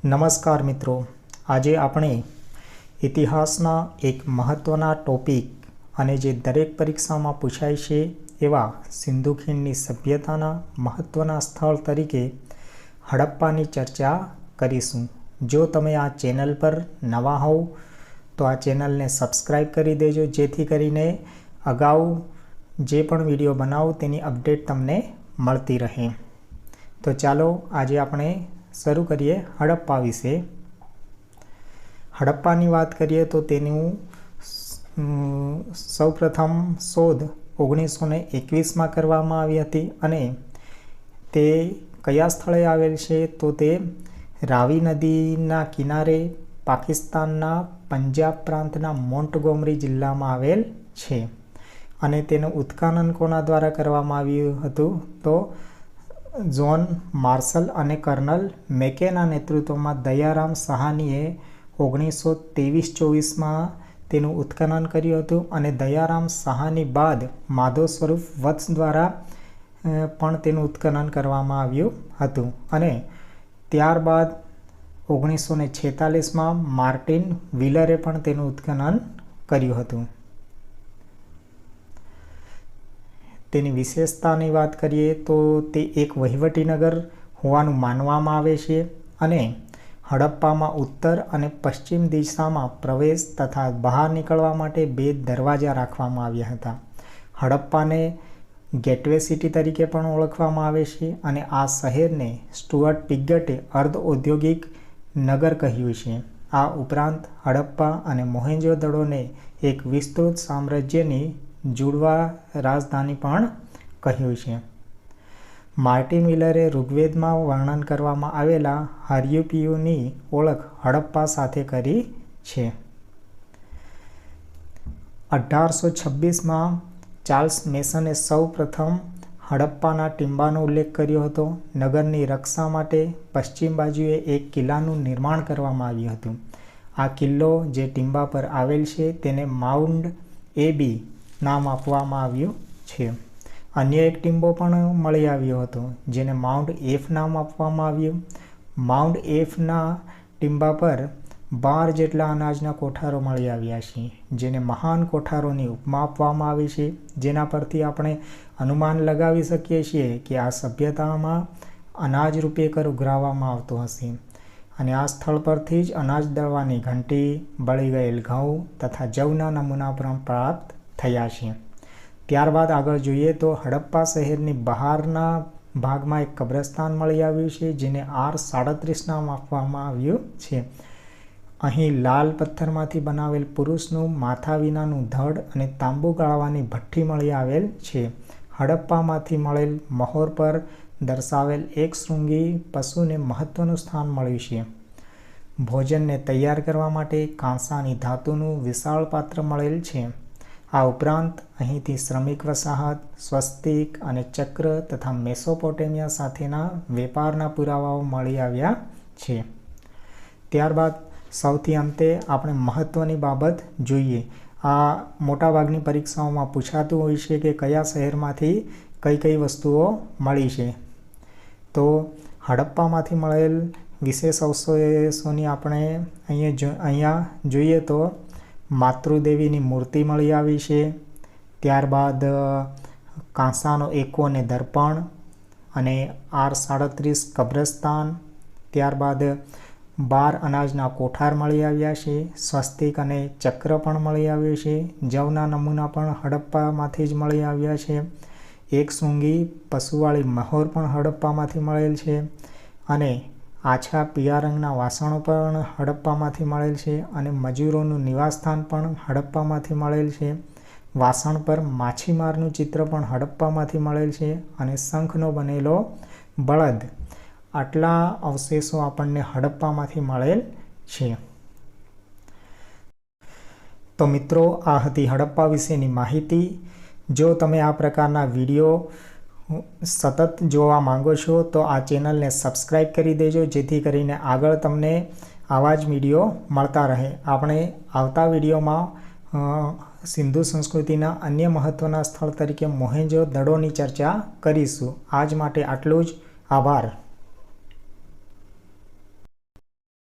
નમસ્કાર મિત્રો. આજે આપણે ઇતિહાસના એક મહત્ત્વના ટોપિક અને જે દરેક પરીક્ષામાં પૂછાય છે એવા સિંધુ ખીણની સભ્યતાના મહત્ત્વના સ્થળ તરીકે હડપ્પાની ચર્ચા કરીશું. જો તમે આ ચેનલ પર નવા હોવ, તો આ ચેનલને સબસ્ક્રાઈબ કરી દેજો, જેથી કરીને અગાઉ જે પણ વીડિયો બનાવું તેની અપડેટ તમને મળતી રહે. તો ચાલો આજે આપણે શરૂ કરીએ હડપ્પા વિશે. હડપ્પાની વાત કરીએ તો તેનું સૌપ્રથમ શોધ ઓગણીસો ને એકવીસમાં કરવામાં આવી હતી અને તે કયા સ્થળે આવેલ છે તો તે રાવી નદીના કિનારે પાકિસ્તાનના પંજાબ પ્રાંતના મોન્ટગોમરી જિલ્લામાં આવેલ છે. અને તેનું ઉત્ખનન કોના દ્વારા કરવામાં આવ્યું હતું તો ઝોન માર્શલ અને કર્નલ મેકેના નેતૃત્વમાં દયારામ સહાનીએ ઓગણીસો ત્રેવીસ ચોવીસમાં તેનું ઉત્ખનન કર્યું હતું અને દયારામ સહાની બાદ માધવ સ્વરૂપ વત્સ દ્વારા પણ તેનું ઉત્ખનન કરવામાં આવ્યું હતું. અને ત્યારબાદ ઓગણીસો ને છેતાલીસમાં માર્ટિન વ્હીલરે પણ તેનું ઉત્ખનન કર્યું હતું. તેની વિશેષતાની વાત કરીએ તો તે એક વહીવટીનગર હોવાનું માનવામાં આવે છે અને હડપ્પામાં ઉત્તર અને પશ્ચિમ દિશામાં પ્રવેશ તથા બહાર નીકળવા માટે બે દરવાજા રાખવામાં આવ્યા હતા. હડપ્પાને ગેટવે સિટી તરીકે પણ ઓળખવામાં આવે છે અને આ શહેરને સ્ટુઅર્ટ પિગટે અર્ધ ઔદ્યોગિક નગર કહ્યું છે. આ ઉપરાંત હડપ્પા અને મોહેન્જો દડોને એક વિસ્તૃત સામ્રાજ્યની જુડવા રાજધાની પણ કહ્યું છે. માર્ટી મિલરે ઋગ્વેદમાં વર્ણન કરવામાં આવેલા હર્યુપીયુની ઓળખ હડપ્પા સાથે કરી છે. અઢારસો છવ્વીસમાં ચાર્લ્સ મેસને સૌ પ્રથમ હડપ્પાના ટીંબાનો ઉલ્લેખ કર્યો હતો. નગરની રક્ષા માટે પશ્ચિમ બાજુએ એક કિલ્લાનું નિર્માણ કરવામાં આવ્યું હતું. આ કિલ્લો જે ટીંબા પર આવેલ છે તેને માઉન્ડ એબી નામ આપવામાં આવ્યું છે. અન્ય એક ટીમ્બો પણ મળી આવ્યો હતો, જેને માઉન્ટ એફ નામ આપવામાં આવ્યું. માઉન્ટ એફના ટીમ્બા પર બાર જેટલા અનાજના કોઠારો મળી આવ્યા છે, જેને મહાન કોઠારોની ઉપમા આપવામાં આવી છે. જેના પરથી આપણે અનુમાન લગાવી શકીએ છીએ કે આ સભ્યતામાં અનાજ રૂપે કર ઉઘરાવવામાં આવતો હશે. અને આ સ્થળ પરથી જ અનાજ દળવાની ઘંટી, બળી ગયેલ ઘઉં તથા જવના નમૂના પણ પ્રાપ્ત થયા છે. ત્યારબાદ આગળ જોઈએ તો હડપ્પા શહેરની બહારના ભાગમાં એક કબ્રસ્તાન મળી આવ્યું છે, જેને આર સાડત્રીસ નામ આપવામાં આવ્યું છે. અહીં લાલ પથ્થરમાંથી બનાવેલ પુરુષનું માથા વિનાનું ધડ અને તાંબુ ગાળવાની ભઠ્ઠી મળી આવેલ છે. હડપ્પામાંથી મળેલ મહોર પર દર્શાવેલ એક શૃંગી પશુને મહત્ત્વનું સ્થાન મળ્યું છે. ભોજનને તૈયાર કરવા માટે કાંસાની ધાતુનું વિશાળ પાત્ર મળેલ છે. આ ઉપરાંત અહીંથી શ્રમિક વસાહત, સ્વસ્તિક અને ચક્ર તથા મેસોપોટેમિયા સાથેના વેપારના પુરાવાઓ મળી આવ્યા છે. ત્યારબાદ સૌથી અંતે આપણે મહત્ત્વની બાબત જોઈએ. આ મોટાભાગની પરીક્ષાઓમાં પૂછાતું હોય છે કે કયા શહેરમાંથી કઈ કઈ વસ્તુઓ મળી છે. તો હડપ્પામાંથી મળેલ વિશેષ અવશેષોની આપણે અહીંયા અહીંયા જોઈએ તો માતૃદેવીની મૂર્તિ મળી આવી છે. ત્યારબાદ કાંસાનો એકો અને દર્પણ અને આર સાડત્રીસ કબ્રસ્તાન. ત્યારબાદ, બાર અનાજના કોઠાર મળી આવ્યા છે. સ્વસ્તિક અને ચક્ર પણ મળી આવ્યું છે. જવના નમૂના પણ હડપ્પામાંથી જ મળી આવ્યા છે. એક સૂંગી પશુવાળી મહોર પણ હડપ્પામાંથી મળેલ છે. અને આછા પીળા રંગના વાસણો પણ હડપ્પામાંથી મળેલ છે અને મજૂરોનું નિવાસસ્થાન પણ હડપ્પામાંથી મળેલ છે. વાસણ પર માછીમારનું ચિત્ર પણ હડપ્પામાંથી મળેલ છે અને શંખનો બનેલો બળદ. આટલા અવશેષો આપણને હડપ્પામાંથી મળેલ છે. તો મિત્રો, આ હતી હડપ્પા વિશેની માહિતી. જો તમે આ પ્રકારના વીડિયો સતત જોવા માંગો છો, તો આ ચેનલને સબસ્ક્રાઈબ કરી દેજો, જેથી કરીને આગળ તમને આવા જ વીડિયો મળતા રહે. આપણે આવતા વિડીયોમાં સિંધુ સંસ્કૃતિના અન્ય મહત્ત્વના સ્થળ તરીકે મોહેંજો દડોની ચર્ચા કરીશું. આજ માટે આટલું જ. આભાર.